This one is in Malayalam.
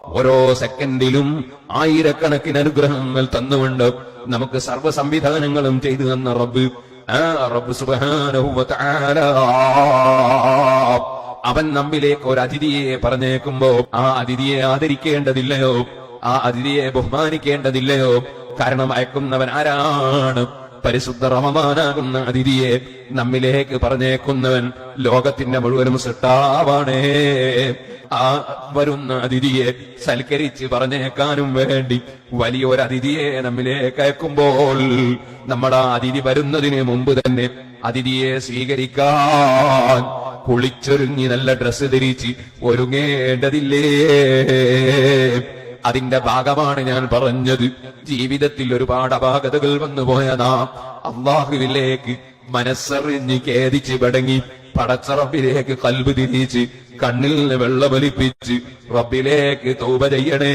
ഓരോ സെക്കൻഡിലും ആയിരക്കണക്കിന് അനുഗ്രഹങ്ങൾ തന്നുകൊണ്ട് നമുക്ക് സർവ സംവിധാനങ്ങളും ചെയ്തു തന്ന റബ്ബ്. ആ റബ്ബ് തആല അവൻ നമ്മിലേക്ക് ഒരു അതിഥിയെ പറഞ്ഞേക്കുമ്പോ ആ അതിഥിയെ ആദരിക്കേണ്ടതില്ലയോ? ആ അതിഥിയെ ബഹുമാനിക്കേണ്ടതില്ലയോ? കാരണം അയക്കുന്നവൻ ആരാണ്? പരിശുദ്ധ റമദാനാകുന്ന അതിഥിയെ നമ്മിലേക്ക് പറഞ്ഞേക്കുന്നവൻ ലോകത്തിന്റെ മുഴുവനും സൃഷ്ടാവാണേ. ആ വരുന്ന അതിഥിയെ സൽക്കരിച്ച് പറഞ്ഞേക്കാനും വേണ്ടി വലിയൊരു അതിഥിയെ നമ്മിലേക്ക് അയക്കുമ്പോൾ നമ്മുടെ അതിഥി വരുന്നതിന് മുമ്പ് തന്നെ അതിഥിയെ സ്വീകരിക്കാൻ കുളിച്ചൊരുങ്ങി നല്ല ഡ്രസ്സ് ധരിച്ച് ഒരുങ്ങേണ്ടതില്ലേ? അതിന്റെ ഭാഗമാണ് ഞാൻ പറഞ്ഞത്. ജീവിതത്തിൽ ഒരുപാട് അപാകതകൾ വന്നു പോയതാ അള്ളാഹുവിലേക്ക് മനസ്സറിഞ്ഞ് ഖേദിച്ച് പടങ്ങി പടച്ചറബിലേക്ക് കൽബ് തിരിച്ച് കണ്ണിൽ വെള്ളമൊലിപ്പിച്ച് റബ്ബിലേക്ക് തൗബ ചെയ്യണേ.